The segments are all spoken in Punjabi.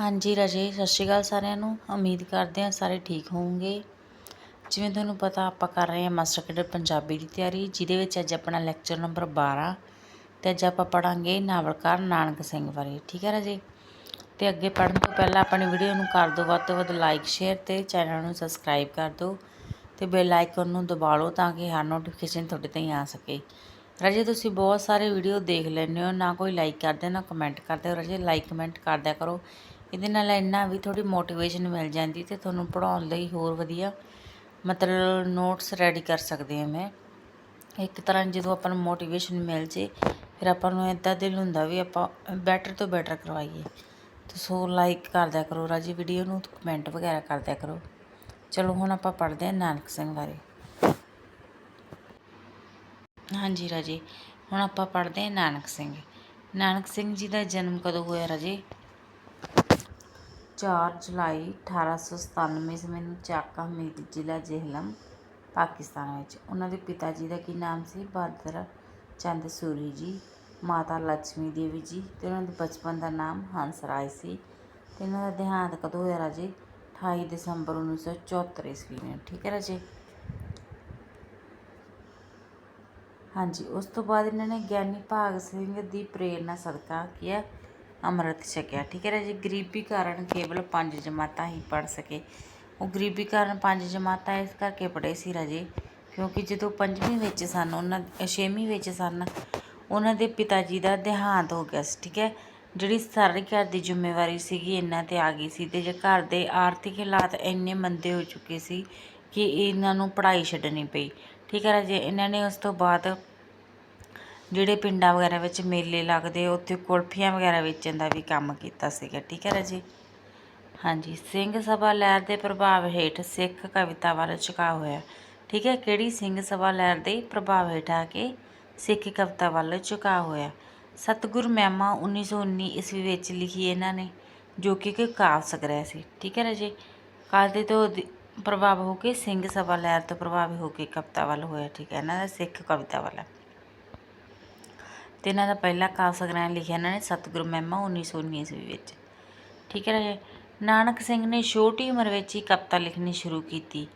ਹਾਂਜੀ ਰਾਜੇ, ਸਤਿ ਸ਼੍ਰੀ ਅਕਾਲ ਸਾਰਿਆਂ ਨੂੰ। ਉਮੀਦ ਕਰਦੇ ਹਾਂ ਸਾਰੇ ਠੀਕ ਹੋਵੋਗੇ। ਜਿਵੇਂ ਤੁਹਾਨੂੰ ਪਤਾ, ਆਪਾਂ ਕਰ ਰਹੇ ਹਾਂ ਮਾਸਟਰ ਕੈਡਰ ਪੰਜਾਬੀ ਦੀ ਤਿਆਰੀ, ਜਿਹਦੇ ਵਿੱਚ ਅੱਜ ਆਪਣਾ ਲੈਕਚਰ ਨੰਬਰ 12 ਤੇ ਅੱਜ ਆਪਾਂ ਪੜਾਂਗੇ ਨਾਵਲਕਾਰ ਨਾਨਕ ਸਿੰਘ ਬਾਰੇ। ਠੀਕ ਹੈ ਰਾਜੇ? ਤੇ ਅੱਗੇ ਪੜਨ ਤੋਂ ਪਹਿਲਾਂ ਆਪਣੀ ਵੀਡੀਓ ਨੂੰ ਕਰ ਦਿਓ ਵੱਧ ਤੋਂ ਵੱਧ ਲਾਈਕ ਸ਼ੇਅਰ ਤੇ ਚੈਨਲ ਨੂੰ ਸਬਸਕ੍ਰਾਈਬ ਕਰ ਦਿਓ ਤੇ ਬੈਲ ਆਈਕਨ ਨੂੰ ਦਬਾ ਲਓ ਤਾਂ ਕਿ ਹਰ ਨੋਟੀਫਿਕੇਸ਼ਨ ਤੁਹਾਡੇ ਤਾਈਂ ਆ ਸਕੇ। ਰਾਜੇ, ਤੁਸੀਂ ਬਹੁਤ ਸਾਰੇ ਵੀਡੀਓ ਦੇਖ ਲੈਂਦੇ ਹੋ। ਨਾ ਕੋਈ ਲਾਈਕ ਕਰਦੇ, ਨਾ ਕਮੈਂਟ ਕਰਦੇ ਹੋ। ਰਾਜੇ ਲਾਈਕ ਕਮੈਂਟ ਕਰਦਿਆ ਕਰੋ। ਇਹਦੇ ਨਾਲ ਇੰਨਾ ਵੀ ਥੋੜੀ ਮੋਟੀਵੇਸ਼ਨ ਮਿਲ ਜਾਂਦੀ ਤੇ ਤੁਹਾਨੂੰ ਪੜਾਉਣ ਲਈ ਹੋਰ ਵਧੀਆ ਮਤਲਬ ਨੋਟਸ ਰੈਡੀ ਕਰ ਸਕਦੇ ਹਾਂ ਮੈਂ। ਇੱਕ ਤਰ੍ਹਾਂ ਜਦੋਂ ਆਪਾਂ ਨੂੰ ਮੋਟੀਵੇਸ਼ਨ ਮਿਲ ਜੇ, ਫਿਰ ਆਪਾਂ ਨੂੰ ਇਦਾਂ ਦਿਲ ਹੁੰਦਾ ਵੀ ਆਪਾਂ ਬੈਟਰ ਤੋਂ ਬੈਟਰ ਕਰਵਾਈਏ। ਤੇ ਸੋ ਲਾਈਕ ਕਰਦਿਆ ਕਰੋ ਰਾਜੀ ਵੀਡੀਓ ਨੂੰ ਕਮੈਂਟ ਵਗੈਰਾ ਕਰਦਿਆ ਕਰੋ। ਚਲੋ ਹੁਣ ਆਪਾਂ ਪੜ੍ਹਦੇ ਹਾਂ ਨਾਨਕ ਸਿੰਘ ਬਾਰੇ। ਹਾਂਜੀ ਰਾਜੇ, ਹੁਣ ਆਪਾਂ ਪੜ੍ਹਦੇ ਹਾਂ ਨਾਨਕ ਸਿੰਘ। ਨਾਨਕ ਸਿੰਘ ਜੀ ਦਾ ਜਨਮ ਕਦੋਂ ਹੋਇਆ ਰਾਜੇ? ਚਾਰ ਜੁਲਾਈ 1897 ਈਸਵੀ ਨੂੰ ਚਾਕਾ ਮੀਰ ਜ਼ਿਲ੍ਹਾ ਜੇਹਲਮ, ਪਾਕਿਸਤਾਨ ਵਿੱਚ। ਉਹਨਾਂ ਦੇ ਪਿਤਾ ਜੀ ਦਾ ਕੀ ਨਾਮ ਸੀ? ਬਹਾਦਰ ਚੰਦ ਸੂਰੀ ਜੀ, ਮਾਤਾ ਲక్ష్ਮੀ ਦੇਵੀ ਜੀ ਅਤੇ ਉਹਨਾਂ ਦੇ ਬਚਪਨ ਦਾ ਨਾਮ ਹੰਸ ਰਾਜ ਸੀ ਅਤੇ ਇਹਨਾਂ ਦਾ ਦੇਹਾਂਤ ਕਦੋਂ ਹੋਇਆ ਰਾਜੇ? 28 ਦਸੰਬਰ 1974 ਈਸਵੀ ਨੂੰ। ਠੀਕ ਹੈ ਰਾਜੇ? ਹਾਂਜੀ, ਉਸ ਤੋਂ ਬਾਅਦ ਇਹਨਾਂ ਨੇ ਗਿਆਨੀ ਭਾਗ ਸਿੰਘ ਦੀ ਪ੍ਰੇਰਣਾ ਸਦਕਾ ਕੀਆ। ਅੰਮ੍ਰਿਤ ਛਕਿਆ, ਠੀਕ ਹੈ ਰਾਜੇ ਗਰੀਬੀ ਕਾਰਨ ਕੇਵਲ ਪੰਜ ਜਮਾਤਾਂ ਹੀ ਪੜ ਸਕੇ। ਉਹ ਗਰੀਬੀ ਕਾਰਨ ਪੰਜ ਜਮਾਤਾਂ ਇਸ ਕਰਕੇ ਪੜ੍ਹੇ ਸੀ ਰਾਜੇ, ਕਿਉਂਕਿ ਜਦੋਂ ਪੰਜਵੀਂ ਵਿੱਚ ਸਨ, ਉਹਨਾਂ ਛੇਵੀਂ ਵਿੱਚ ਸਨ, ਉਹਨਾਂ ਦੇ ਪਿਤਾ ਜੀ ਦਾ ਦੇਹਾਂਤ ਹੋ ਗਿਆ ਸੀ, ਠੀਕ ਹੈ? ਜਿਹੜੀ ਸਾਰੀ ਘਰ ਦੀ ਜ਼ਿੰਮੇਵਾਰੀ ਸੀਗੀ, ਇਹਨਾਂ ਤੇ ਆ ਗਈ ਸੀ ਤੇ ਜੇ ਘਰ ਦੇ ਆਰਥਿਕ ਹਾਲਾਤ ਇੰਨੇ ਮੰਦੇ ਹੋ ਚੁੱਕੇ ਸੀ ਕਿ ਇਹਨਾਂ ਨੂੰ ਪੜ੍ਹਾਈ ਛੱਡਣੀ ਪਈ, ਠੀਕ ਹੈ ਰਾਜੇ? ਇਹਨਾਂ ਨੇ ਉਸ ਤੋਂ ਬਾਅਦ ਜਿਹੜੇ ਪਿੰਡਾਂ ਵਗੈਰਾ ਵਿੱਚ ਮੇਲੇ ਲੱਗਦੇ, ਉੱਥੇ ਕੁਲਫੀਆਂ ਵਗੈਰਾ ਵੇਚਣ ਦਾ ਵੀ ਕੰਮ ਕੀਤਾ ਸੀਗਾ, ਠੀਕ ਹੈ ਰਾਜੇ? ਹਾਂਜੀ, ਸਿੰਘ ਸਭਾ ਲਹਿਰ ਦੇ ਪ੍ਰਭਾਵ ਹੇਠ ਸਿੱਖ ਕਵਿਤਾ ਵੱਲ ਝੁਕਾਅ ਹੋਇਆ। ਠੀਕ ਹੈ, ਕਿਹੜੀ ਸਿੰਘ ਸਭਾ ਲਹਿਰ ਦੇ ਪ੍ਰਭਾਵ ਹੇਠ ਆ ਕੇ ਸਿੱਖ ਕਵਿਤਾ ਵੱਲ ਝੁਕਾਅ ਹੋਇਆ? ਸਤਗੁਰ ਮਹਿਮਾ 1919 ਈਸਵੀ ਵਿੱਚ ਲਿਖੀ ਇਹਨਾਂ ਨੇ, ਜੋ ਕਿ ਇੱਕ ਕਾਵ ਸੰਗ੍ਰਹਿ ਸੀ। ਠੀਕ ਹੈ ਰਾਜੇ? ਕਾਹਦੇ ਤੋਂ ਪ੍ਰਭਾਵ ਹੋ ਕੇ ਸਿੰਘ ਸਭਾ ਲਹਿਰ ਤੋਂ ਪ੍ਰਭਾਵਿਤ ਹੋ ਕੇ ਕਵਿਤਾ ਵੱਲ ਹੋਇਆ, ਠੀਕ ਹੈ, ਇਹਨਾਂ ਦਾ ਸਿੱਖ ਕਵਿਤਾ ਵੱਲ। ਤੇ ਇਹਨਾਂ ਦਾ ਪਹਿਲਾ ਕਾਵ ਸੰਗ੍ਰਹਿ ਲਿਖਿਆ ਇਹਨਾਂ ਨੇ ਸਤਿਗੁਰੂ ਮਹਿਮਾ 1919 ਈਸਵੀ ਵਿੱਚ। ਠੀਕ ਹੈ ਰਾਜੇ ਨਾਨਕ ਸਿੰਘ ਨੇ ਛੋਟੀ ਉਮਰ ਵਿੱਚ ਹੀ ਕਵਿਤਾ ਲਿਖਣੀ ਸ਼ੁਰੂ ਕੀਤੀ।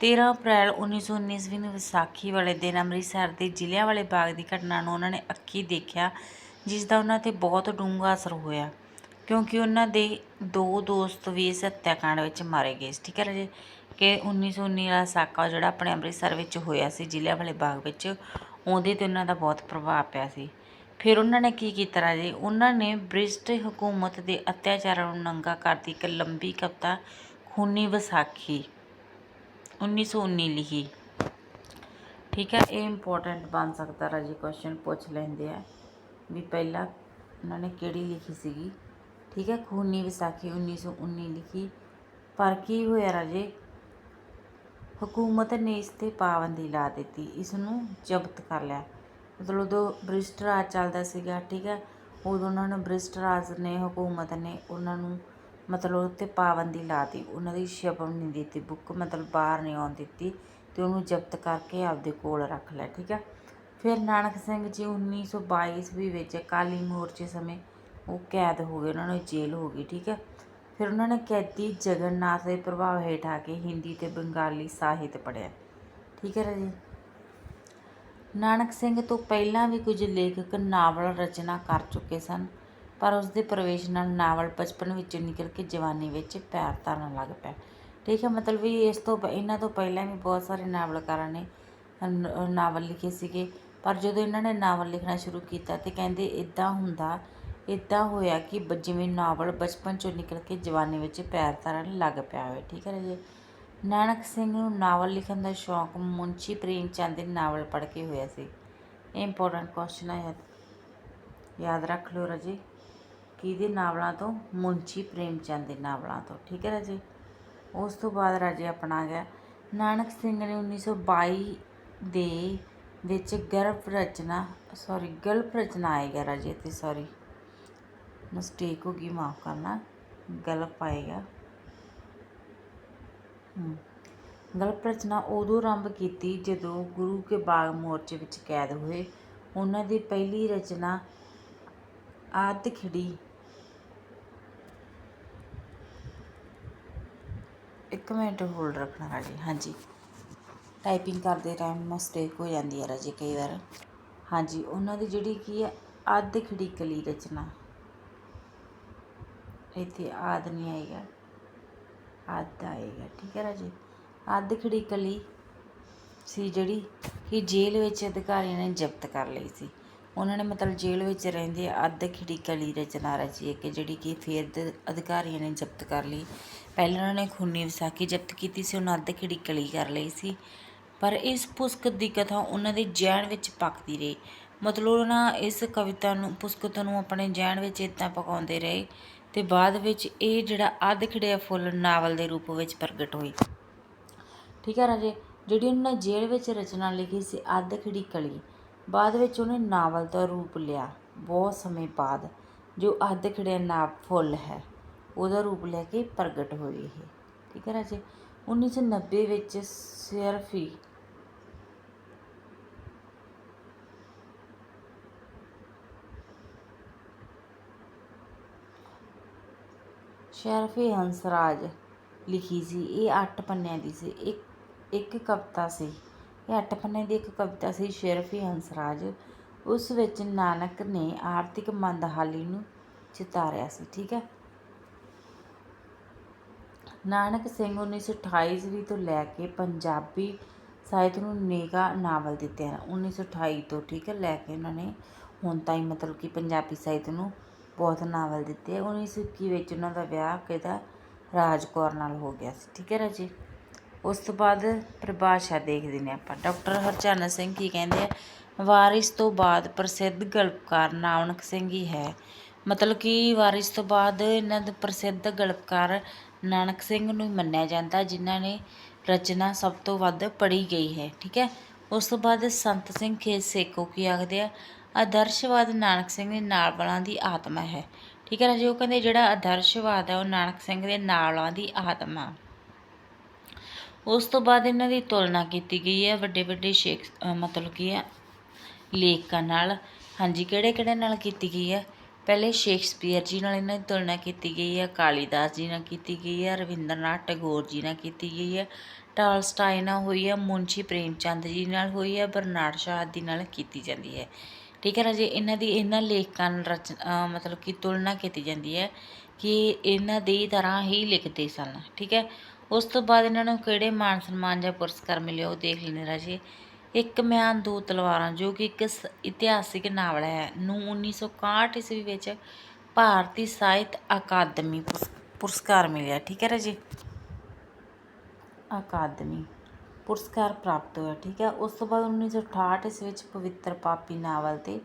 13 ਅਪ੍ਰੈਲ 1919 ਈਸਵੀ ਨੂੰ ਵਿਸਾਖੀ ਵਾਲੇ ਦਿਨ ਅੰਮ੍ਰਿਤਸਰ ਦੇ ਜ਼ਿਲ੍ਹਿਆਂ ਵਾਲੇ ਬਾਗ ਦੀ ਘਟਨਾ ਨੂੰ ਉਹਨਾਂ ਨੇ ਅੱਖੀ ਦੇਖਿਆ, ਜਿਸ ਦਾ ਉਹਨਾਂ ਤੇ ਬਹੁਤ ਡੂੰਘਾ ਅਸਰ ਹੋਇਆ, ਕਿਉਂਕਿ ਉਹਨਾਂ ਦੇ ਦੋ ਦੋਸਤ ਵੀ ਇਸ ਹੱਤਿਆਕਾਂਡ ਵਿੱਚ ਮਾਰੇ ਗਏ ਸੀ। ਠੀਕ ਹੈ ਰਾਜੇ ਕਿ 1919 ਵਾਲਾ ਸਾਕਾ ਜਿਹੜਾ ਆਪਣੇ ਅੰਮ੍ਰਿਤਸਰ ਵਿੱਚ ਹੋਇਆ ਸੀ ਜ਼ਿਲ੍ਹਿਆਂ ਵਾਲੇ ਬਾਗ ਵਿੱਚ, ਉਹਦੇ ਤੇ ਉਹਨਾਂ ਦਾ ਬਹੁਤ ਪ੍ਰਭਾਵ ਪਿਆ ਸੀ। ਫਿਰ ਉਹਨਾਂ ਨੇ ਕੀ ਕੀਤਾ ਰਾਜੇ? ਉਹਨਾਂ ਨੇ ਬ੍ਰਿਸ਼ਟ ਹਕੂਮਤ ਦੇ ਅਤਿਆਚਾਰਾਂ ਨੂੰ ਨੰਗਾ ਕਰਦੀ ਇੱਕ ਲੰਬੀ ਕਵਿਤਾ ਖੂਨੀ ਵਿਸਾਖੀ 1919 ਲਿਖੀ। ਠੀਕ ਹੈ, ਇਹ ਇੰਪੋਰਟੈਂਟ ਬਣ ਸਕਦਾ ਰਾਜੇ ਕੁਐਸਚਨ ਪੁੱਛ ਲੈਂਦੇ ਆ ਵੀ ਪਹਿਲਾਂ ਉਹਨਾਂ ਨੇ ਕਿਹੜੀ ਲਿਖੀ ਸੀਗੀ? ਠੀਕ ਹੈ, ਖੂਨੀ ਵਿਸਾਖੀ 1919 ਲਿਖੀ। ਪਰ ਕੀ ਹੋਇਆ ਰਾਜੇ? ਹਕੂਮਤ ਨੇ ਇਸ ਤੇ ਪਾਬੰਦੀ ਲਾ ਦਿੱਤੀ, ਇਸ ਨੂੰ ਜ਼ਬਤ ਕਰ ਲਿਆ। ਮਤਲਬ ਉਦੋਂ ਬ੍ਰਿਸ਼ਟ ਰਾਜ ਚੱਲਦਾ ਸੀਗਾ, ਠੀਕ ਹੈ? ਉਦੋਂ ਉਹਨਾਂ ਨੇ ਬ੍ਰਿਸ਼ਟ ਰਾਜ ਨੇ, ਹਕੂਮਤ ਨੇ ਉਹਨਾਂ ਨੂੰ ਮਤਲਬ ਉਹ 'ਤੇ ਪਾਬੰਦੀ ਲਾਤੀ ਉਹਨਾਂ ਦੀ ਛਪਣ ਨਹੀਂ ਦਿੱਤੀ, ਬੁੱਕ ਮਤਲਬ ਬਾਹਰ ਨਹੀਂ ਆਉਣ ਦਿੱਤੀ ਅਤੇ ਉਹਨੂੰ ਜ਼ਬਤ ਕਰਕੇ ਆਪਦੇ ਕੋਲ ਰੱਖ ਲਿਆ, ਠੀਕ ਹੈ? ਫਿਰ ਨਾਨਕ ਸਿੰਘ ਜੀ 1922 ਈਸਵੀ ਵਿੱਚ ਕਾਲੀ ਮੋਰਚੇ ਸਮੇਂ ਉਹ ਕੈਦ ਹੋ ਗਏ, ਉਹਨਾਂ ਨੂੰ ਜੇਲ੍ਹ ਹੋ ਗਈ, ਠੀਕ ਹੈ? ਫਿਰ ਉਹਨਾਂ ਨੇ ਕੈਦੀ ਜਗਨਨਾਥ ਦੇ ਪ੍ਰਭਾਵ ਹੇਠ ਆ ਕੇ ਹਿੰਦੀ ਤੇ ਬੰਗਾਲੀ ਸਾਹਿਤ ਪੜ੍ਹਿਆ, ਠੀਕ ਹੈ ਰਾਜੇ? ਨਾਨਕ ਸਿੰਘ ਤੋਂ ਪਹਿਲਾਂ ਵੀ ਕੁਝ ਲੇਖਕ ਨਾਵਲ ਰਚਨਾ ਕਰ ਚੁੱਕੇ ਸਨ, ਪਰ ਉਸ ਦੇ ਪ੍ਰਵੇਸ਼ ਨਾਲ ਨਾਵਲ ਬਚਪਨ ਵਿੱਚੋਂ ਨਿਕਲ ਕੇ ਜਵਾਨੀ ਵਿੱਚ ਪੈਰ ਧਰਨ ਲੱਗ ਪਿਆ ਠੀਕ ਹੈ, ਮਤਲਬ ਵੀ ਇਸ ਤੋਂ ਇਹਨਾਂ ਤੋਂ ਪਹਿਲਾਂ ਵੀ ਬਹੁਤ ਸਾਰੇ ਨਾਵਲਕਾਰਾਂ ਨੇ ਨਾਵਲ ਲਿਖੇ ਸੀਗੇ, ਪਰ ਜਦੋਂ ਇਹਨਾਂ ਨੇ ਨਾਵਲ ਲਿਖਣਾ ਸ਼ੁਰੂ ਕੀਤਾ ਤੇ ਕਹਿੰਦੇ ਇਦਾਂ ਹੁੰਦਾ ਇਦਾਂ ਹੋਇਆ ਕਿ ਬ- ਜਿਵੇਂ ਨਾਵਲ ਬਚਪਨ ਚੋਂ ਨਿਕਲ ਕੇ ਜਵਾਨੀ ਵਿੱਚ ਪੈਰ ਧਰਨ ਲੱਗ ਪਿਆ ਹੋਵੇ। ਠੀਕ ਹੈ ਜੀ? ਨਾਨਕ ਸਿੰਘ ਨੂੰ ਨਾਵਲ ਲਿਖਣ ਦਾ ਸ਼ੌਂਕ ਮੁਨਸ਼ੀ ਪ੍ਰੇਮ ਚੰਦ ਦੇ ਨਾਵਲ ਪੜ੍ਹ ਕੇ ਹੋਇਆ ਸੀ। ਇਹ ਇੰਪੋਰਟੈਂਟ ਕੁਐਸਚਨ ਹੈ ਯਾਦ ਯਾਦ ਰੱਖ ਲਓ ਰਾਜੇ। ਕਿਹਦੇ ਨਾਵਲਾਂ ਤੋਂ? ਮੁਨਸ਼ੀ ਪ੍ਰੇਮ ਚੰਦ ਦੇ ਨਾਵਲਾਂ ਤੋਂ, ਠੀਕ ਹੈ ਰਾਜੇ? ਉਸ ਤੋਂ ਬਾਅਦ ਰਾਜੇ ਆਪਣਾ ਗਿਆ। ਨਾਨਕ ਸਿੰਘ ਨੇ 1922 ਦੇ ਵਿੱਚ ਗਰਭ ਰਚਨਾ ਸੌਰੀ ਗਲਪ ਰਚਨਾ ਆਏਗਾ ਰਾਜੇ ਤੇ ਸੌਰੀ ਮਿਸਟੇਕ ਹੋ ਗਈ, ਮਾਫ ਕਰਨਾ, ਗਲਪ ਆਏਗਾ। ਗਲਪ ਰਚਨਾ ਉਦੋਂ ਆਰੰਭ ਕੀਤੀ ਜਦੋਂ ਗੁਰੂ ਕੇ ਬਾਗ ਮੋਰਚੇ ਵਿੱਚ ਕੈਦ ਹੋਏ। ਉਹਨਾਂ ਦੀ ਪਹਿਲੀ ਰਚਨਾ ਆਦਿ ਖਿੜੀ। ਇੱਕ ਮਿੰਟ ਹੋਲਡ ਰੱਖਣਾ ਰਾਜੇ, ਹਾਂਜੀ। ਟਾਈਪਿੰਗ ਕਰਦੇ ਟਾਈਮ ਮਿਸਟੇਕ ਹੋ ਜਾਂਦੀ ਹੈ ਰਾਜੇ ਕਈ ਵਾਰ। ਹਾਂਜੀ, ਉਹਨਾਂ ਦੀ ਜਿਹੜੀ ਕੀ ਹੈ ਅੱਧ ਖੜੀ ਕਲੀ ਰਚਨਾ। ਇੱਥੇ ਆਦ ਨਹੀਂ ਆਏਗਾ। ਅੱਧ ਆਏਗਾ, ਠੀਕ ਹੈ ਰਾਜੇ? ਅੱਧ ਖੜੀ ਕਲੀ ਸੀ ਜਿਹੜੀ ਕਿ ਜੇਲ੍ਹ ਵਿੱਚ ਅਧਿਕਾਰੀਆਂ ਨੇ ਜ਼ਬਤ ਕਰ ਲਈ ਸੀ। ਉਹਨਾਂ ਨੇ ਮਤਲਬ ਜੇਲ੍ਹ ਵਿੱਚ ਰਹਿੰਦੇ ਅੱਧ ਖਿੜੀ ਕਲੀ ਰਚਨਾ ਰਚੀ ਹੈ ਕਿ ਜਿਹੜੀ ਕਿ ਫਿਰ ਦੇ ਅਧਿਕਾਰੀਆਂ ਨੇ ਜ਼ਬਤ ਕਰ ਲਈ। ਪਹਿਲਾਂ ਉਹਨਾਂ ਨੇ ਖੂਨੀ ਵਿਸਾਖੀ ਜ਼ਬਤ ਕੀਤੀ ਸੀ ਉਹਨਾਂ ਅੱਧ ਖਿੜੀ ਕਲੀ ਕਰ ਲਈ ਸੀ। ਪਰ ਇਸ ਪੁਸਤਕ ਦੀ ਕਥਾ ਉਹਨਾਂ ਦੇ ਜਹਿਣ ਵਿੱਚ ਪੱਕਦੀ ਰਹੀ। ਮਤਲਬ ਉਹਨਾਂ ਇਸ ਕਵਿਤਾ ਨੂੰ, ਪੁਸਤਕ ਨੂੰ ਆਪਣੇ ਜਹਿਣ ਵਿੱਚ ਇਦਾਂ ਪਕਾਉਂਦੇ ਰਹੇ ਤੇ ਬਾਅਦ ਵਿੱਚ ਇਹ ਜਿਹੜਾ ਅੱਧ ਖਿੜਿਆ ਫੁੱਲ ਨਾਵਲ ਦੇ ਰੂਪ ਵਿੱਚ ਪ੍ਰਗਟ ਹੋਈ। ਠੀਕ ਹੈ ਰਾਜੇ, ਜਿਹੜੀ ਉਹਨਾਂ ਨੇ ਜੇਲ੍ਹ ਵਿੱਚ ਰਚਨਾ ਲਿਖੀ ਸੀ ਅੱਧ ਖਿੜੀ ਕਲੀ, ਬਾਅਦ ਵਿੱਚ ਉਹਨੇ ਨਾਵਲ ਦਾ ਰੂਪ ਲਿਆ, ਬਹੁਤ ਸਮੇਂ ਬਾਅਦ, ਜੋ ਅੱਧ ਖਿੜਿਆ ਨਾ ਫੁੱਲ ਹੈ, ਉਹਦਾ ਰੂਪ ਲੈ ਕੇ ਪ੍ਰਗਟ ਹੋਈ ਇਹ। ਠੀਕ ਹੈ ਰਾਜੇ 1990 ਵਿੱਚ ਸਿਰਫ ਹੀ ਸ਼ਰਫੀ ਹੰਸਰਾਜ ਲਿਖੀ ਸੀ। ਇਹ ਅੱਠ ਪੰਨਿਆਂ ਦੀ ਸੀ। ਇੱਕ ਇੱਕ ਕਵਿਤਾ ਸੀ। ਇਹ ਅੱਠ ਪੰਨਿਆਂ ਦੀ ਇੱਕ ਕਵਿਤਾ ਸੀ ਸ਼ਰਫੀ ਹੰਸਰਾਜ। ਉਸ ਵਿੱਚ ਨਾਨਕ ਨੇ ਆਰਥਿਕ ਮੰਦਹਾਲੀ ਨੂੰ ਚਿਤਾਰਿਆ ਸੀ। ਠੀਕ ਹੈ? ਨਾਨਕ ਸਿੰਘ 1928 ਈਸਵੀ ਤੋਂ ਲੈ ਕੇ ਪੰਜਾਬੀ ਸਾਹਿਤ ਨੂੰ ਨੇਗਾ ਨਾਵਲ ਦਿੱਤੇ ਹਨ। 1928 ਤੋਂ ਠੀਕ ਹੈ? ਲੈ ਕੇ ਉਹਨਾਂ ਨੇ ਹੁਣ ਤਾਈਂ ਮਤਲਬ ਕਿ ਪੰਜਾਬੀ ਸਾਹਿਤ ਨੂੰ ਬਹੁਤ ਨਾਵਲ ਦਿੱਤੇ ਆ। 1921 ਵਿੱਚ ਉਹਨਾਂ ਦਾ ਵਿਆਹ ਕਿਹਦਾ? ਰਾਜ ਕੌਰ ਨਾਲ ਹੋ ਗਿਆ ਸੀ। ਠੀਕ ਹੈ ਰਾਜੀ? ਉਸ ਤੋਂ ਬਾਅਦ ਪਰਿਭਾਸ਼ਾ ਦੇਖਦੇ ਨੇ ਆਪਾਂ। ਡਾਕਟਰ ਹਰਚਰਨ ਸਿੰਘ ਕੀ ਕਹਿੰਦੇ ਆ? ਵਾਰਿਸ ਤੋਂ ਬਾਅਦ ਪ੍ਰਸਿੱਧ ਗਲਪਕਾਰ ਨਾਨਕ ਸਿੰਘ ਹੀ ਹੈ। ਮਤਲਬ ਕਿ ਵਾਰਿਸ ਤੋਂ ਬਾਅਦ ਇਹਨਾਂ ਦੇ ਪ੍ਰਸਿੱਧ ਗਲਪਕਾਰ ਨਾਨਕ ਸਿੰਘ ਨੂੰ ਮੰਨਿਆ ਜਾਂਦਾ, ਜਿਨ੍ਹਾਂ ਨੇ ਰਚਨਾ ਸਭ ਤੋਂ ਵੱਧ ਪੜ੍ਹੀ ਗਈ ਹੈ। ਠੀਕ ਹੈ? ਉਸ ਤੋਂ ਬਾਅਦ ਸੰਤ ਸਿੰਘ ਖੇਤ ਸੇਖੋਂ ਕੀ ਆਖਦੇ ਆ? ਆਦਰਸ਼ਵਾਦ ਨਾਨਕ ਸਿੰਘ ਦੇ ਨਾਵਲਾਂ ਦੀ ਆਤਮਾ ਹੈ। ਠੀਕ ਹੈ ਰਾਜੇ ਉਹ ਕਹਿੰਦੇ ਜਿਹੜਾ ਆਦਰਸ਼ਵਾਦ ਹੈ, ਉਹ ਨਾਨਕ ਸਿੰਘ ਦੇ ਨਾਵਲਾਂ ਦੀ ਆਤਮਾ। ਉਸ ਤੋਂ ਬਾਅਦ ਇਹਨਾਂ ਦੀ ਤੁਲਨਾ ਕੀਤੀ ਗਈ ਹੈ ਵੱਡੇ ਵੱਡੇ ਸ਼ੇਖ ਮਤਲਬ ਕੀ ਹੈ, ਲੇਖਕਾਂ ਨਾਲ। ਹਾਂਜੀ, ਕਿਹੜੇ ਕਿਹੜੇ ਨਾਲ ਕੀਤੀ ਗਈ ਹੈ? ਪਹਿਲੇ ਸ਼ੇਕਸਪੀਅਰ ਜੀ ਨਾਲ ਇਹਨਾਂ ਦੀ ਤੁਲਨਾ ਕੀਤੀ ਗਈ ਹੈ, ਕਾਲੀਦਾਸ ਜੀ ਨਾਲ ਕੀਤੀ ਗਈ ਹੈ, ਰਵਿੰਦਰਨਾਥ ਟੈਗੋਰ ਜੀ ਨਾਲ ਕੀਤੀ ਗਈ ਹੈ ਟਾਲਸਟਾਈ ਨਾਲ ਹੋਈ ਹੈ ਮੁੰਸ਼ੀ ਪ੍ਰੇਮਚੰਦ ਜੀ ਨਾਲ ਹੋਈ ਹੈ, ਬਰਨਾਰਡ ਸ਼ਾਹ ਆਦਿ ਨਾਲ ਕੀਤੀ ਜਾਂਦੀ ਹੈ। ਠੀਕ ਹੈ ਰਾਜੇ ਇਹਨਾਂ ਦੀ ਇਹਨਾਂ ਲੇਖਕਾਂ ਨਾਲ ਰਚ ਮਤਲਬ ਕਿ ਤੁਲਨਾ ਕੀਤੀ ਜਾਂਦੀ ਹੈ ਕਿ ਇਹਨਾਂ ਦੀ ਤਰ੍ਹਾਂ ਹੀ ਲਿਖਦੇ ਸਨ, ਠੀਕ ਹੈ? ਉਸ ਤੋਂ ਬਾਅਦ ਇਹਨਾਂ ਨੂੰ ਕਿਹੜੇ ਮਾਨ ਸਨਮਾਨ ਜਾਂ ਪੁਰਸਕਾਰ ਮਿਲੇ ਉਹ ਦੇਖ ਲੈਂਦੇ ਰਾਜੇ। ਇੱਕ ਮਿਆਨ ਦੋ ਤਲਵਾਰਾਂ, ਜੋ ਕਿ ਇੱਕ ਸ- ਇਤਿਹਾਸਿਕ ਨਾਵਲ ਹੈ। ਨੂੰ 1961 ਈਸਵੀ ਵਿੱਚ ਭਾਰਤੀ ਸਾਹਿਤ ਅਕਾਦਮੀ ਪੁਰਸ- ਪੁਰਸਕਾਰ ਮਿਲਿਆ, ਠੀਕ ਹੈ ਰਾਜੇ? ਅਕਾਦਮੀ। ਪੁਰਸਕਾਰ ਪ੍ਰਾਪਤ ਹੋਇਆ, ਠੀਕ ਹੈ। ਉਸ ਤੋਂ ਬਾਅਦ 1968 ਇਸ ਵਿੱਚ ਪਵਿੱਤਰ ਪਾਪੀ ਨਾਵਲ ਤੇ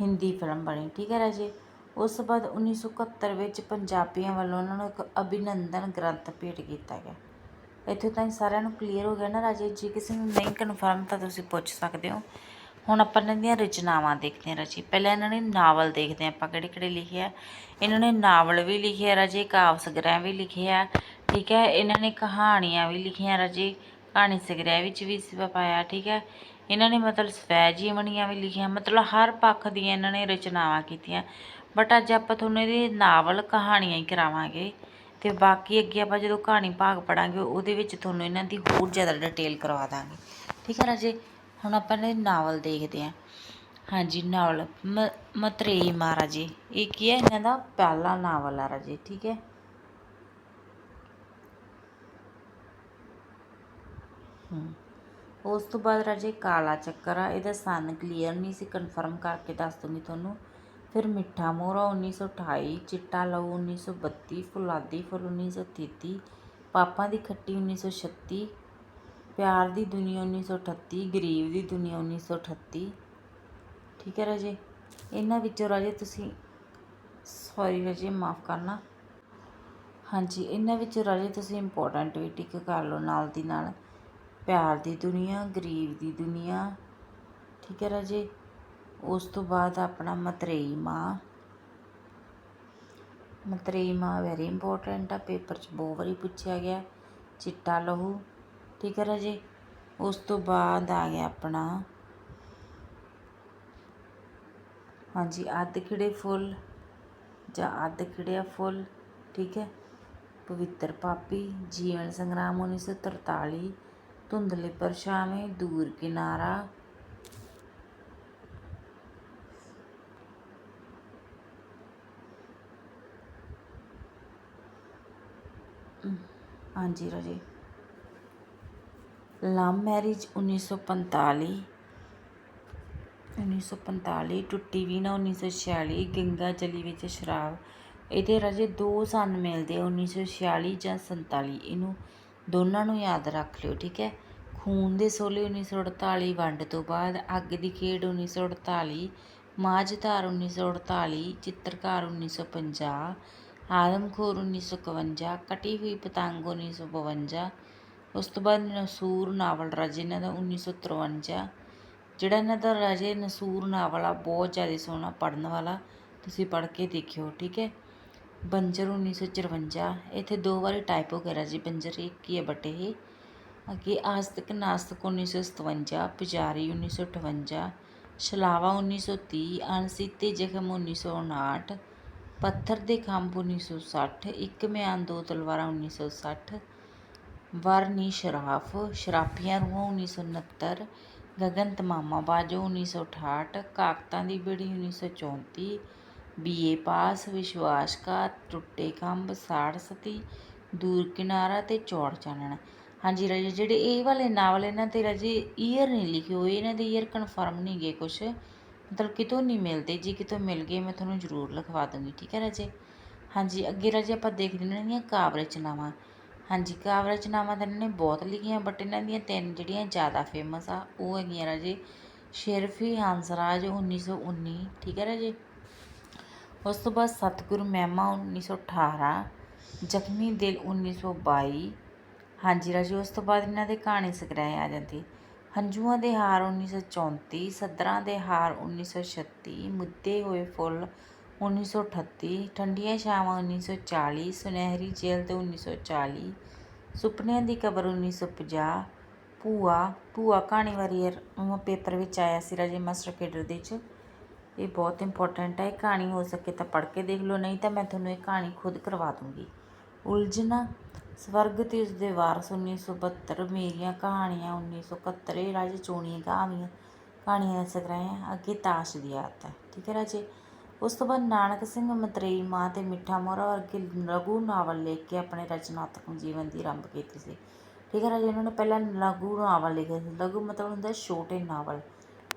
ਹਿੰਦੀ ਫਿਲਮ ਬਣੀ, ਠੀਕ ਹੈ ਰਾਜੇ। ਉਸ ਤੋਂ ਬਾਅਦ 1971 ਵਿੱਚ ਪੰਜਾਬੀਆਂ ਵੱਲੋਂ ਉਹਨਾਂ ਨੂੰ ਇੱਕ ਅਭਿਨੰਦਨ ਗ੍ਰੰਥ ਭੇਟ ਕੀਤਾ ਗਿਆ। ਇੱਥੋਂ ਤਾਂ ਸਾਰਿਆਂ ਨੂੰ ਕਲੀਅਰ ਹੋ ਗਿਆ ਨਾ ਰਾਜੇ, ਜੇ ਕਿਸੇ ਨੂੰ ਨਹੀਂ ਕਨਫਰਮ ਤਾਂ ਤੁਸੀਂ ਪੁੱਛ ਸਕਦੇ ਹੋ। ਹੁਣ ਆਪਾਂ ਇਹਨਾਂ ਦੀਆਂ ਰਚਨਾਵਾਂ ਦੇਖਦੇ ਹਾਂ ਰਾਜੇ। ਪਹਿਲਾਂ ਇਹਨਾਂ ਨੇ ਨਾਵਲ ਦੇਖਦੇ ਹਾਂ, ਆਪਾਂ ਕਿਹੜੇ ਕਿਹੜੇ ਲਿਖੇ ਆ। ਇਹਨਾਂ ਨੇ ਨਾਵਲ ਵੀ ਲਿਖੇ ਆ ਰਾਜੇ, ਕਾਵ ਵੀ ਲਿਖੇ ਆ, ਠੀਕ ਹੈ। ਇਹਨਾਂ ਨੇ ਕਹਾਣੀਆਂ ਵੀ ਲਿਖੀਆਂ ਰਾਜੇ। ਕਹਾਣੀ ਸੰਗ੍ਰਹਿ ਵਿੱਚ ਵੀ ਸਿਵਾ ਪਾਇਆ, ਠੀਕ ਹੈ। ਇਹਨਾਂ ਨੇ ਮਤਲਬ ਸਵੈ ਜੀਵਨੀਆਂ ਵੀ ਲਿਖੀਆਂ, ਮਤਲਬ ਹਰ ਪੱਖ ਦੀਆਂ ਇਹਨਾਂ ਨੇ ਰਚਨਾਵਾਂ ਕੀਤੀਆਂ। ਬਟ ਅੱਜ ਆਪਾਂ ਤੁਹਾਨੂੰ ਇਹਦੇ ਨਾਵਲ ਕਹਾਣੀਆਂ ਹੀ ਕਰਾਵਾਂਗੇ। ਤੇ ਬਾਕੀ ਅੱਗੇ ਆਪਾਂ ਜਦੋਂ ਕਹਾਣੀ ਭਾਗ ਪੜਾਂਗੇ, ਉਹਦੇ ਵਿੱਚ ਤੁਹਾਨੂੰ ਇਹਨਾਂ ਦੀ ਹੋਰ ਜ਼ਿਆਦਾ ਡਿਟੇਲ ਕਰਵਾ ਦਾਂਗੇ। ਠੀਕ ਹੈ ਰਾਜੇ, ਹੁਣ ਆਪਾਂ ਇਹਦੇ ਨਾਵਲ ਦੇਖਦੇ ਹਾਂ। ਹਾਂਜੀ, ਨਾਵਲ ਮ, ਮਤਰੇਈ ਮਹਾਰਾਜੇ, ਇਹ ਕੀ ਹੈ? ਇਹਨਾਂ ਦਾ ਪਹਿਲਾ ਨਾਵਲ ਆ ਰਾਜੇ, ਠੀਕ ਹੈ। ਉਸ ਤੋਂ ਬਾਅਦ ਰਾਜੇ ਕਾਲਾ ਚੱਕਰ ਆ, ਇਹਦਾ ਸਨ ਕਲੀਅਰ ਨਹੀਂ ਸੀ ਕਨਫਰਮ ਕਰਕੇ ਦੱਸ ਦੂੰਗੀ ਤੁਹਾਨੂੰ। ਫਿਰ ਮਿੱਠਾ ਮੋਹਰਾ 1928 ਚਿੱਟਾ ਲਹੂ 1932 ਫੁਲਾਦੀ ਫੁੱਲ 1933 ਪਾਪਾਂ ਦੀ ਖੱਟੀ 1936 ਪਿਆਰ ਦੀ ਦੁਨੀਆ 1938 ਗਰੀਬ ਦੀ ਦੁਨੀਆ 1938 ਠੀਕ ਹੈ ਰਾਜੇ, ਇਹਨਾਂ ਵਿੱਚੋਂ ਰਾਜੇ ਤੁਸੀਂ ਸੌਰੀ ਰਾਜੇ, ਮਾਫ ਕਰਨਾ। ਹਾਂਜੀ, ਇਹਨਾਂ ਵਿੱਚੋਂ ਰਾਜੇ ਤੁਸੀਂ ਇੰਪੋਰਟੈਂਟ ਵੀ ਟਿਕ ਕਰ ਲਓ ਨਾਲ ਦੀ ਨਾਲ। ਪਿਆਰ ਦੀ ਦੁਨੀਆ, ਗਰੀਬ ਦੀ ਦੁਨੀਆ। ਠੀਕ ਹੈ ਰਾਜੇ? ਉਸ ਤੋਂ ਬਾਅਦ ਆਪਣਾ ਮਤਰੇਈ ਮਾਂ। ਮਤਰੇਈ ਮਾਂ ਵੈਰੀ ਇੰਪੋਰਟੈਂਟ ਆ। ਪੇਪਰ 'ਚ ਬਹੁਤ ਵਾਰੀ ਪੁੱਛਿਆ ਗਿਆ, ਚਿੱਟਾ ਲਹੂ। ਠੀਕ ਹੈ ਰਾਜੇ? ਉਸ ਤੋਂ ਬਾਅਦ ਆ ਗਿਆ ਆਪਣਾ ਹਾਂਜੀ, ਅੱਧ ਖਿੜੇ ਫੁੱਲ ਜਾਂ ਅੱਧ ਖਿੜਿਆ ਫੁੱਲ। ਠੀਕ ਹੈ? ਪਵਿੱਤਰ ਪਾਪੀ, ਜੀਵਨ ਸੰਗਰਾਮ 1943 ਧੁੰਦਲੇ ਪਰਛਾਵੇਂ ਦੂਰ ਕਿਨਾਰਾ। ਹਾਂਜੀ ਰਾਜੇ। ਲਵ ਮੈਰਿਜ 1945 1945 ਟੁੱਟੀ ਵੀ ਨਾ 1946 ਗੰਗਾ ਜਲੀ ਵਿੱਚ ਸ਼ਰਾਬ। ਇਹਦੇ ਰਾਜੇ ਦੋ ਸੰਨ ਮਿਲਦੇ ਆ 1946 ਜਾਂ 47 ਇਹਨੂੰ ਦੋਨਾਂ ਨੂੰ ਯਾਦ ਰੱਖ ਲਿਓ, ਠੀਕ ਹੈ? ਖੂਨ ਦੇ ਸੋਲੇ 1948 ਵੰਡ ਤੋਂ ਬਾਅਦ ਅੱਗ ਦੀ ਖੇਡ 1948 ਮਾਝ ਧਾਰ 1948 ਚਿੱਤਰਕਾਰ 1950 ਆਦਮਖੋਰ 1951 ਕਟੀ ਹੋਈ ਪਤੰਗ 1952 ਉਸ ਤੋਂ ਬਾਅਦ ਨਸੂਰ ਨਾਵਲ ਰਾਜੇ, ਇਹਨਾਂ ਦਾ 1953 ਜਿਹੜਾ ਇਹਨਾਂ ਦਾ ਰਾਜੇ ਨਸੂਰ ਨਾਵਲ ਆ, ਬਹੁਤ ਜ਼ਿਆਦਾ ਸੋਹਣਾ ਪੜਨ ਵਾਲਾ, ਤੁਸੀਂ ਪੜ੍ਹ ਕੇ ਦੇਖਿਓ, ਠੀਕ ਹੈ? ਬੰਜਰ 1954 ਇੱਥੇ ਦੋ ਵਾਰੀ ਟਾਈਪ ਹੋ ਗਿਆ ਰਾਜੇ ਬੰਜਰ ਇੱਕ ਹੀ ਹੈ ਬਟੇ ਇਹ ਅੱਗੇ ਆਸਤਕ ਨਾਸਤਕ 1957 ਪੁਜਾਰੀ 1958 ਛਲਾਵਾ 1930 ਅਣਸੀਤੇ ਜ਼ਖਮ 1959 ਪੱਥਰ ਦੇ ਖੰਭ 1960 ਇੱਕ ਮਿਆਨ ਦੋ ਤਲਵਾਰਾਂ 1960 ਵਰਨੀ ਸ਼ਰਾਫ ਸ਼ਰਾਫੀਆਂ ਰੂਹਾਂ 1969 ਗਗਨ ਤਮਾਮਾ ਬਾਜੋ 1968 ਕਾਕਤਾਂ ਦੀ ਬੇੜੀ 1934 ਬੀਏ ਪਾਸ ਵਿਸ਼ਵਾਸਘਾਤ ਟੁੱਟੇ ਖੰਭ, ਸਾੜ ਸਤੀ, ਦੂਰ ਕਿਨਾਰਾ ਤੇ ਚੌੜ ਚਾਨਣ। ਹਾਂਜੀ ਰਾਜੇ, ਜਿਹੜੇ ਇਹ ਵਾਲੇ ਨਾਵਲ ਇਹਨਾਂ ਤੇ ਰਾਜੇ ਈਅਰ ਨਹੀਂ ਲਿਖੇ ਹੋਏ, ਇਹਨਾਂ ਦੇ ਈਅਰ ਕਨਫਰਮ ਨਹੀਂ ਗਏ ਕੁਛ। ਮਤਲਬ ਕਿਤੋਂ ਨਹੀਂ ਮਿਲਦੇ, ਜੀ ਕਿਤੋਂ ਮਿਲ ਗਏ, ਮੈਂ ਤੁਹਾਨੂੰ ਜ਼ਰੂਰ ਲਿਖਵਾ ਦੂੰਗੀ, ਠੀਕ ਹੈ ਰਾਜੇ? ਹਾਂਜੀ, ਅੱਗੇ ਰਾਜੇ ਆਪਾਂ ਦੇਖਦੇ ਨੇ ਦੀਆਂ ਕਾਵ ਰਚਨਾਵਾਂ। ਹਾਂਜੀ, ਕਾਵ ਰਚਨਾਵਾਂ ਤਾਂ ਇਹਨਾਂ ਨੇ ਬਹੁਤ ਲਿਖੀਆਂ ਬਟ ਇਹਨਾਂ ਦੀਆਂ ਤਿੰਨ ਜਿਹੜੀਆਂ ਜ਼ਿਆਦਾ ਫੇਮਸ ਆ, ਉਹ ਹੈਗੀਆਂ ਰਾਜੇ, ਸ਼ੇਰਫੀ ਹੰਸਰਾਜ 1919 ਠੀਕ ਹੈ ਰਾਜੇ? ਉਸ ਤੋਂ ਬਾਅਦ ਸਤਿਗੁਰੂ ਮਹਿਮਾ 1918 ਜ਼ਖਮੀ ਦਿਲ 1922 ਹਾਂਜੀ ਰਾਜੇ, ਉਸ ਤੋਂ ਬਾਅਦ ਇਹਨਾਂ ਦੇ ਕਹਾਣੀ ਸੰਗ੍ਰਹਿ ਆ ਜਾਂਦੇ। ਹੰਝੂਆਂ ਦੇ ਹਾਰ 1934 ਸਦਰਾਂ ਦੇ ਹਾਰ 1936 ਮੁੱਦੇ ਹੋਏ ਫੁੱਲ 1938 ਠੰਡੀਆਂ ਛਾਵਾਂ 1940 ਸੁਨਹਿਰੀ ਜੇਲ੍ਹ ਤੇ 1940 ਸੁਪਨਿਆਂ ਦੀ ਕਬਰ 1950 ਭੂਆ ਭੂਆ ਕਹਾਣੀ ਵਾਰੀ ਯਾਰ ਪੇਪਰ ਵਿੱਚ ਆਇਆ ਸੀ ਰਾਜੇ ਮਾਸਟਰ ਕੇਡਰ ਦੇ ਵਿੱਚ। ਇਹ ਬਹੁਤ ਇੰਪੋਰਟੈਂਟ ਹੈ, ਇਹ ਕਹਾਣੀ ਹੋ ਸਕੇ ਤਾਂ ਪੜ੍ਹ ਕੇ ਦੇਖ ਲਓ, ਨਹੀਂ ਤਾਂ ਮੈਂ ਤੁਹਾਨੂੰ ਇਹ ਕਹਾਣੀ ਖੁਦ ਕਰਵਾ ਦੂੰਗੀ। ਉਲਝਣਾ, ਸਵਰਗ ਤੇ ਉਸ ਦੇ ਵਾਰਸ 1972 ਮੇਰੀਆਂ ਕਹਾਣੀਆਂ 1971 ਇਹ ਰਾਜੇ ਚੋਣੀਆਂ ਕਹਾਣੀਆਂ ਕਹਾਣੀਆਂ ਦੱਸ ਰਹੇ ਹੈ ਅੱਗੇ ਤਾਸ਼ ਦੀ ਆਦਤ ਹੈ। ਠੀਕ ਹੈ ਰਾਜੇ? ਉਸ ਤੋਂ ਬਾਅਦ ਨਾਨਕ ਸਿੰਘ ਮਤਰੇਈ ਮਾਂ ਤੇ ਮਿੱਠਾ ਮੋਹਰਾ ਵਰਗੇ ਲਘੂ ਨਾਵਲ ਲਿਖ ਕੇ ਆਪਣੇ ਰਚਨਾਤਮਕ ਜੀਵਨ ਦੀ ਆਰੰਭ ਕੀਤੀ ਸੀ। ਠੀਕ ਹੈ ਰਾਜੇ, ਉਹਨਾਂ ਨੇ ਪਹਿਲਾਂ ਲਘੂ ਨਾਵਲ ਲਿਖੇ ਸੀ। ਲਘੂ ਮਤਲਬ ਹੁੰਦਾ ਛੋਟੇ ਨਾਵਲ।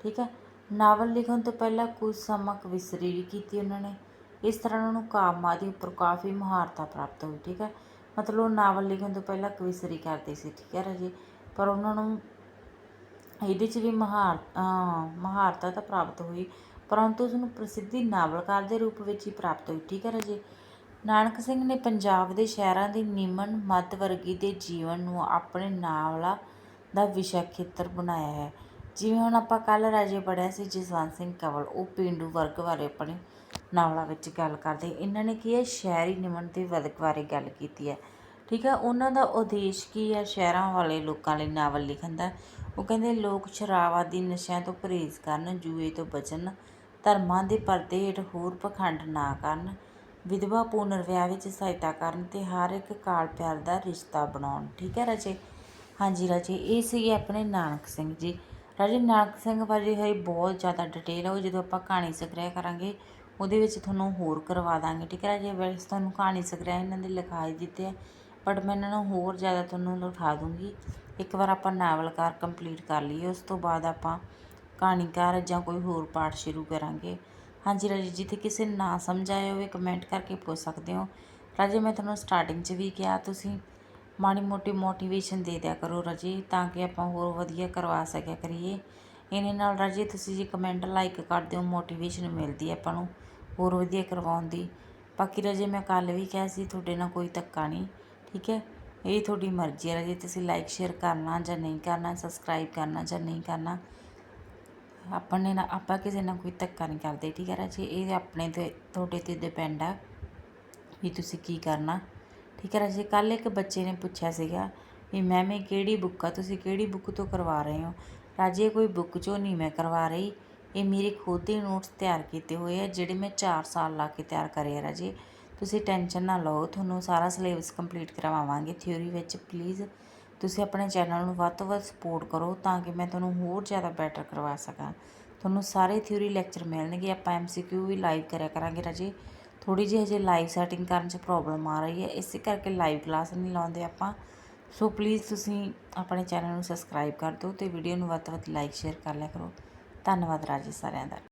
ਠੀਕ ਹੈ? ਨਾਵਲ ਲਿਖਣ ਤੋਂ ਪਹਿਲਾਂ ਕੁਝ ਸਮਾਂ ਕਵਿਸਰੀ ਵੀ ਕੀਤੀ ਉਹਨਾਂ ਨੇ। ਇਸ ਤਰ੍ਹਾਂ ਉਹਨਾਂ ਨੂੰ ਕਾਮਾਦੀ ਉੱਪਰ ਕਾਫੀ ਮਹਾਰਤਾ ਪ੍ਰਾਪਤ ਹੋਈ, ਠੀਕ ਹੈ? ਮਤਲਬ ਉਹ ਨਾਵਲ ਲਿਖਣ ਤੋਂ ਪਹਿਲਾਂ ਕਵਿਸਰੀ ਕਰਦੇ ਸੀ, ਠੀਕ ਹੈ ਰਾਜੇ? ਪਰ ਉਹਨਾਂ ਨੂੰ ਇਹਦੇ 'ਚ ਵੀ ਮਹਾਰ ਮਹਾਰਤਾ ਤਾਂ ਪ੍ਰਾਪਤ ਹੋਈ, ਪਰੰਤੂ ਉਸਨੂੰ ਪ੍ਰਸਿੱਧੀ ਨਾਵਲਕਾਰ ਦੇ ਰੂਪ ਵਿੱਚ ਹੀ ਪ੍ਰਾਪਤ ਹੋਈ, ਠੀਕ ਹੈ ਰਾਜੇ? ਨਾਨਕ ਸਿੰਘ ਨੇ ਪੰਜਾਬ ਦੇ ਸ਼ਹਿਰਾਂ ਦੀ ਨਿਮਨ ਮੱਧ ਵਰਗੀ ਦੇ ਜੀਵਨ ਨੂੰ ਆਪਣੇ ਨਾਵਲਾ ਦਾ ਵਿਸ਼ਾ ਖੇਤਰ ਬਣਾਇਆ ਹੈ। ਜਿਵੇਂ ਹੁਣ ਆਪਾਂ ਕੱਲ੍ਹ ਰਾਜੇ ਪੜ੍ਹਿਆ ਸੀ ਜਸਵੰਤ ਸਿੰਘ ਕੰਵਲ, ਉਹ ਪੇਂਡੂ ਵਰਗ ਬਾਰੇ ਆਪਣੇ ਨਾਵਲਾਂ ਵਿੱਚ ਗੱਲ ਕਰਦੇ। ਇਹਨਾਂ ਨੇ ਕੀ ਹੈ? ਸ਼ਹਿਰੀ ਨਿਮਨ ਤੇ ਵਰਗ ਬਾਰੇ ਗੱਲ ਕੀਤੀ ਹੈ। ਠੀਕ ਹੈ? ਉਹਨਾਂ ਦਾ ਉਦੇਸ਼ ਕੀ ਹੈ? ਸ਼ਹਿਰਾਂ ਵਾਲੇ ਲੋਕਾਂ ਲਈ ਨਾਵਲ ਲਿਖਣ ਦਾ। ਉਹ ਕਹਿੰਦੇ, ਲੋਕ ਸ਼ਰਾਬ ਆਦਿ ਨਸ਼ਿਆਂ ਤੋਂ ਪਰਹੇਜ਼ ਕਰਨ, ਜੂਏ ਤੋਂ ਬਚਣ, ਧਰਮਾਂ ਦੇ ਪਰਦੇ ਹੇਠ ਹੋਰ ਪਖੰਡ ਨਾ ਕਰਨ, ਵਿਧਵਾ ਪੁਨਰ ਵਿਆਹ ਵਿੱਚ ਸਹਾਇਤਾ ਕਰਨ ਤੇ ਹਰ ਇੱਕ ਕਾਲ ਪਿਆਰ ਦਾ ਰਿਸ਼ਤਾ ਬਣਾਉਣ। ਠੀਕ ਹੈ ਰਾਜੇ? ਹਾਂਜੀ ਰਾਜੇ, ਇਹ ਸੀਗੇ ਆਪਣੇ ਨਾਨਕ ਸਿੰਘ ਜੀ। ਰਾਜੇ ਨਾਨਕ ਸਿੰਘ ਬਾਰੇ ਹੈ ਬਹੁਤ ਜ਼ਿਆਦਾ ਡਿਟੇਲ ਹੈ ਉਹ ਜਦੋਂ ਆਪਾਂ ਕਹਾਣੀ ਸੰਗ੍ਰਹਿ ਕਰਾਂਗੇ, ਉਹਦੇ ਵਿੱਚ ਤੁਹਾਨੂੰ ਹੋਰ ਕਰਵਾ ਦਾਂਗੇ, ਠੀਕ ਹੈ ਰਾਜੇ? ਵੈਸੇ ਤੁਹਾਨੂੰ ਕਹਾਣੀ ਸੰਗ੍ਰਹਿ ਇਹਨਾਂ ਦੇ ਲਿਖਾਈ ਦਿੱਤੇ ਆ ਬਟ ਮੈਂ ਇਹਨਾਂ ਨੂੰ ਹੋਰ ਜ਼ਿਆਦਾ ਤੁਹਾਨੂੰ ਲਿਖਾ ਦੂੰਗੀ। ਇੱਕ ਵਾਰ ਆਪਾਂ ਨਾਵਲਕਾਰ ਕੰਪਲੀਟ ਕਰ ਲਈਏ, ਉਸ ਤੋਂ ਬਾਅਦ ਆਪਾਂ ਕਹਾਣੀਕਾਰ ਜਾਂ ਕੋਈ ਹੋਰ ਪਾਠ ਸ਼ੁਰੂ ਕਰਾਂਗੇ। ਹਾਂਜੀ ਰਾਜੇ ਜਿੱਥੇ ਕਿਸੇ ਨੂੰ ਨਾ ਸਮਝ ਆਇਆ ਹੋਵੇ ਕਮੈਂਟ ਕਰਕੇ ਪੁੱਛ ਸਕਦੇ ਹੋ। ਰਾਜੇ, ਮੈਂ ਤੁਹਾਨੂੰ ਸਟਾਰਟਿੰਗ 'ਚ ਵੀ ਕਿਹਾ, ਤੁਸੀਂ ਮਾੜੀ ਮੋਟੀ ਮੋਟੀਵੇਸ਼ਨ ਦੇ ਦਿਆ ਕਰੋ ਰਾਜੇ, ਤਾਂ ਕਿ ਆਪਾਂ ਹੋਰ ਵਧੀਆ ਕਰਵਾ ਸਕਿਆ ਕਰੀਏ। ਇਹਨੇ ਨਾਲ ਰਾਜੇ, ਤੁਸੀਂ ਜੇ ਕਮੈਂਟ ਲਾਈਕ ਕਰ ਦਿਓ ਮੋਟੀਵੇਸ਼ਨ ਮਿਲਦੀ ਹੈ ਆਪਾਂ ਨੂੰ ਹੋਰ ਵਧੀਆ ਕਰਵਾਉਣ ਦੀ। ਬਾਕੀ ਰਾਜੇ, ਮੈਂ ਕੱਲ ਵੀ ਕਿਹਾ ਸੀ, ਤੁਹਾਡੇ ਨਾਲ ਕੋਈ ਧੱਕਾ ਨਹੀਂ, ਠੀਕ ਹੈ? ਇਹ ਤੁਹਾਡੀ ਮਰਜ਼ੀ ਹੈ ਰਾਜੇ, ਤੁਸੀਂ ਲਾਈਕ ਸ਼ੇਅਰ ਕਰਨਾ ਜਾਂ ਨਹੀਂ ਕਰਨਾ ਸਬਸਕ੍ਰਾਈਬ ਕਰਨਾ ਜਾਂ ਨਹੀਂ ਕਰਨਾ, ਆਪਾਂ ਨੇ ਨਾ, ਆਪਾਂ ਕਿਸੇ ਨਾਲ ਕੋਈ ਧੱਕਾ ਨਹੀਂ ਕਰਦੇ, ਠੀਕ ਹੈ ਰਾਜੇ? ਇਹ ਆਪਣੇ ਤੇ, ਤੁਹਾਡੇ ਤੇ ਡਿਪੈਂਡ ਆ ਵੀ ਤੁਸੀਂ ਕੀ ਕਰਨਾ। ਠੀਕ ਹੈ ਰਾਜੇ ਕੱਲ ਇੱਕ ਬੱਚੇ ਨੇ ਪੁੱਛਿਆ ਸੀਗਾ ਵੀ ਮੈਮ ਇਹ ਕਿਹੜੀ ਬੁੱਕ ਆ, ਤੁਸੀਂ ਕਿਹੜੀ ਬੁੱਕ ਤੋਂ ਕਰਵਾ ਰਹੇ ਹੋ? ਰਾਜੇ ਕੋਈ ਬੁੱਕ ਚੋਂ ਨਹੀਂ ਮੈਂ ਕਰਵਾ ਰਹੀ। ਇਹ ਮੇਰੇ ਖੁਦ ਦੇ ਨੋਟਸ ਤਿਆਰ ਕੀਤੇ ਹੋਏ ਆ, ਜਿਹੜੇ ਮੈਂ 4 ਸਾਲ ਲਾ ਕੇ ਤਿਆਰ ਕਰੇ ਆ ਰਾਜੇ। ਤੁਸੀਂ ਟੈਨਸ਼ਨ ਨਾ ਲਓ, ਤੁਹਾਨੂੰ ਸਾਰਾ ਸਿਲੇਬਸ ਕੰਪਲੀਟ ਕਰਵਾਵਾਂਗੇ ਥਿਊਰੀ ਵਿੱਚ ਪਲੀਜ਼ ਤੁਸੀਂ ਆਪਣੇ ਚੈਨਲ ਨੂੰ ਵੱਧ ਤੋਂ ਵੱਧ ਸਪੋਰਟ ਕਰੋ ਤਾਂ ਕਿ ਮੈਂ ਤੁਹਾਨੂੰ ਹੋਰ ਜ਼ਿਆਦਾ ਬੈਟਰ ਕਰਵਾ ਸਕਾਂ। ਤੁਹਾਨੂੰ ਸਾਰੇ ਥਿਊਰੀ ਲੈਕਚਰ ਮਿਲਣਗੇ, ਆਪਾਂ ਐਮਸੀਕਿਊ ਵੀ ਲਾਈਵ ਕਰਿਆ ਕਰਾਂਗੇ ਰਾਜੇ। ਥੋੜ੍ਹੀ ਜਿਹੀ ਹਜੇ ਲਾਈਵ ਸੈਟਿੰਗ ਕਰਨ 'ਚ ਪ੍ਰੋਬਲਮ ਆ ਰਹੀ ਹੈ, ਇਸੇ ਕਰਕੇ ਲਾਈਵ ਕਲਾਸ ਨਹੀਂ ਲਾਉਂਦੇ ਆਪਾਂ। ਸੋ ਪਲੀਜ਼ ਤੁਸੀਂ ਆਪਣੇ ਚੈਨਲ ਨੂੰ ਸਬਸਕ੍ਰਾਈਬ ਕਰ ਦਿਓ ਅਤੇ ਵੀਡੀਓ ਨੂੰ ਵੱਧ ਤੋਂ ਵੱਧ ਲਾਈਕ ਸ਼ੇਅਰ ਕਰ ਲਿਆ ਕਰੋ। ਧੰਨਵਾਦ ਰਾਜੇ ਸਾਰਿਆਂ ਦਾ।